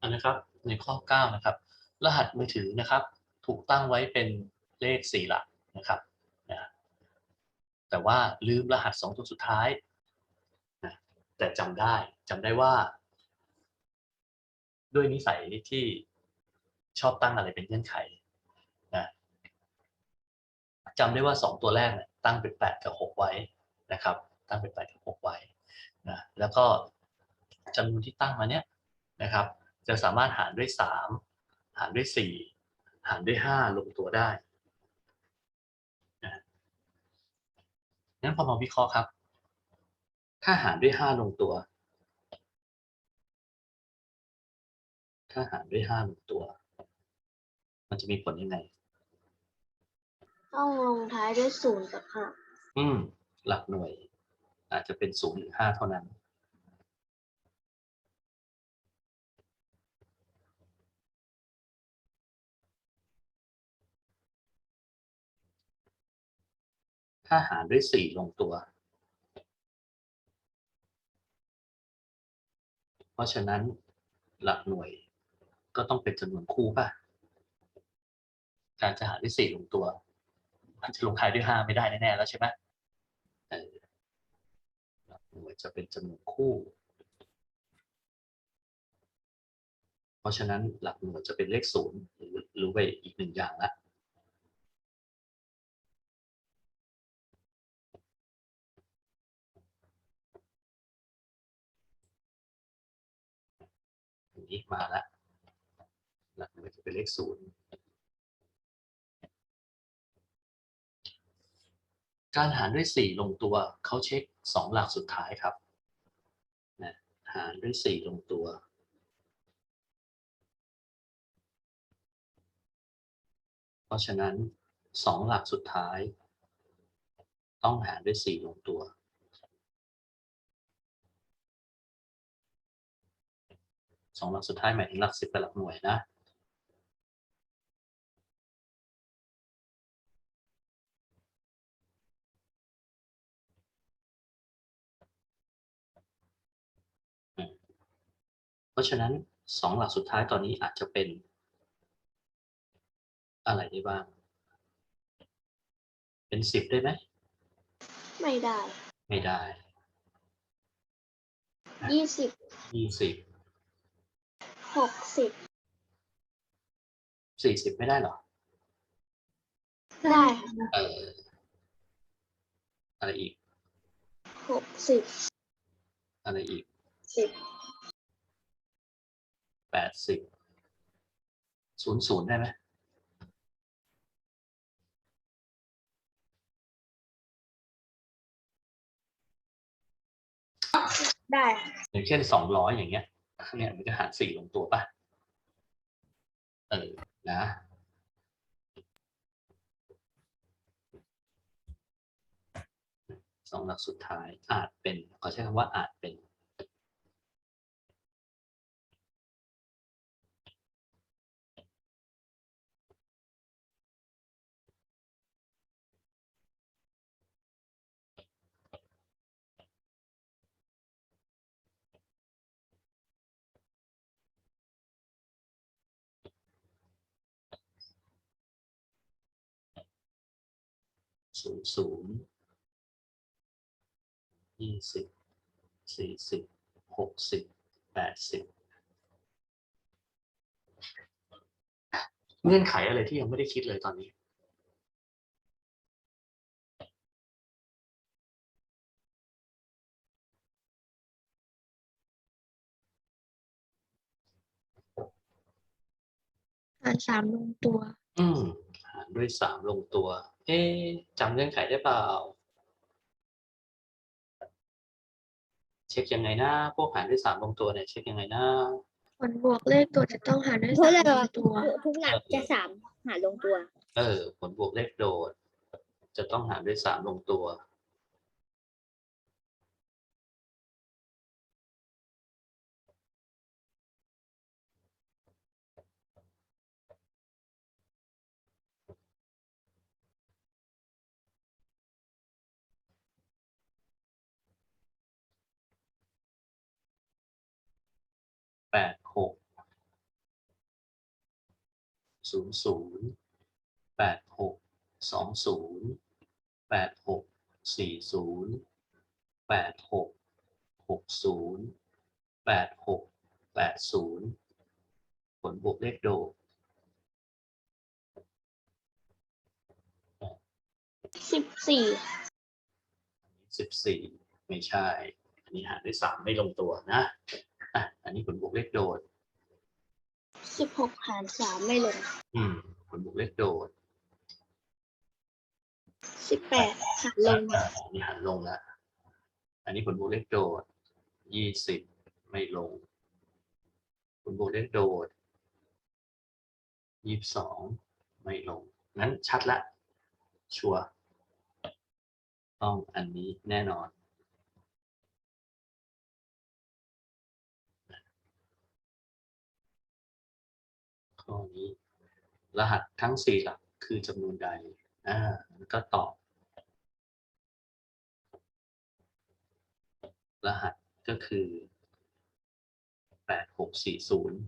อันนะครับ ในข้อ 9 นะครับ รหัสมือถือนะครับ ถูกตั้งไว้เป็นเลข4หลักนะครับนะแต่ว่าลืมรหัส 2 ตัวสุดท้ายนะแต่จำได้จำได้ว่า ด้วยนิสัยที่ชอบตั้งอะไรเป็นเงื่อนไขนะจำได้ว่า 2 ตัวแรกนี่ยตั้งเป็น 8 กับ 6 ไว้นะครับ ตั้งเป็น 8 กับ 6 ไว้นะแล้วก็จำนวนที่ตั้งมาเนี้ยนะครับ จะสามารถหารด้วย 3 หารด้วย 4 หารด้วย 5 ลงตัวได้นะงั้นพอมาวิเคราะห์ครับ ถ้าหารด้วย 5 ลงตัว ถ้าหารด้วย 5 ลงตัว มันจะมีผลยังไง ต้องลงท้ายด้วยศูนย์กับห้าอืม หลักหน่วย อาจจะเป็น 0 หรือ 5 เท่านั้น ถ้าหารด้วย4ลงตัว เพราะฉะนั้นหลักหน่วยก็ต้องเป็นจำนวนคู่ป่ะ การจะหารด้วย4ลงตัวมันจะลงท้ายด้วย5ไม่ได้แน่ๆแล้วใช่ไหมหลักหน่วยจะเป็นจำนวนคู่ เพราะฉะนั้นหลักหน่วยจะเป็นเลขศูนย์หรือรู้ไปอีกหนึ่งอย่างละ นี้มาแล้วหลักหน่วยจะเป็นเลขศูนย์การหารด้วย 4 ลงตัวเขาเช็ค 2 หลักสุดท้ายครับนะหารด้วย 4 ลงตัว เพราะฉะนั้น 2 หลักสุดท้าย ต้องหารด้วย 4 ลงตัว สองหลักสุดท้ายหมายถึงหลักสิบกับหลักหน่วยนะเพราะฉะนั้นสองหลักสุดท้ายตอนนี้อาจจะเป็น อะไรได้บ้าง เป็นสิบได้ไหม ไม่ได้ ไม่ได้ยี่สิบยี่สิบ หกสิบสี่สิบไม่ได้เหรอ ได้เออ อะไรอีก หกสิบอะไรอีกสิบแปดสิบศูนย์ศูนย์ได้ไหมได้อย่างเช่นสองร้อยอย่างเงี้ย เนี่ยมันจะหารสี่ลงตัวป่ะ เออ นะ สองหลักสุดท้ายอาจเป็นขอใช้คำว่าอาจเป็น ศูนย์ศูนย์ยี่สิบสี่สิบหกสิบแปดสิบเงื่อนไขอะไรที่ยังไม่ได้คิดเลยตอนนี้หารสามลงตัว อืมหาร ด้วยสามลงตัว เอ๊ะจำเงื่อนไขได้เปล่า เช็คยังไงนะ พวกหารด้วยสามลงตัวเนี่ยเช็คยังไงนะผลบวกเลขตัวจะต้องหารด้วยเพราะสามเราลงตัว ทุกหลักจะสามหารลงตัว เออ ผลบวกเลขโดด จะต้องหารด้วยสามลงตัว แปดหกศูนย์ศูนย์แปดหกสองศูนย์แปดหกสี่ศูนย์แปดหกหกศูนย์แปดหกแปดศูนย์ผลบวกเลขโดดสิบสี่สิบสี่ไม่ใช่ อันนี้หารด้วยสามไม่ลงตัวนะ อะอันนี้ผลบวกเลขโดด สิบหกหารสามไม่ลงอืมผลบวกเลขโดดสิบแปดหารลงอะอันนี้หันลงแล้ว อันนี้ผลบวกเลขโดด ยี่สิบไม่ลง ผลบวกเลขโดด ยี่สิบสองไม่ลงงั้นชัดละ ชัวร์ต้องอันนี้แน่นอน ข้อนี้ รหัสทั้งสี่หลักคือจำนวนใดอ่าแล้วก็ตอบ รหัสก็คือแปดหกสี่ศูนย์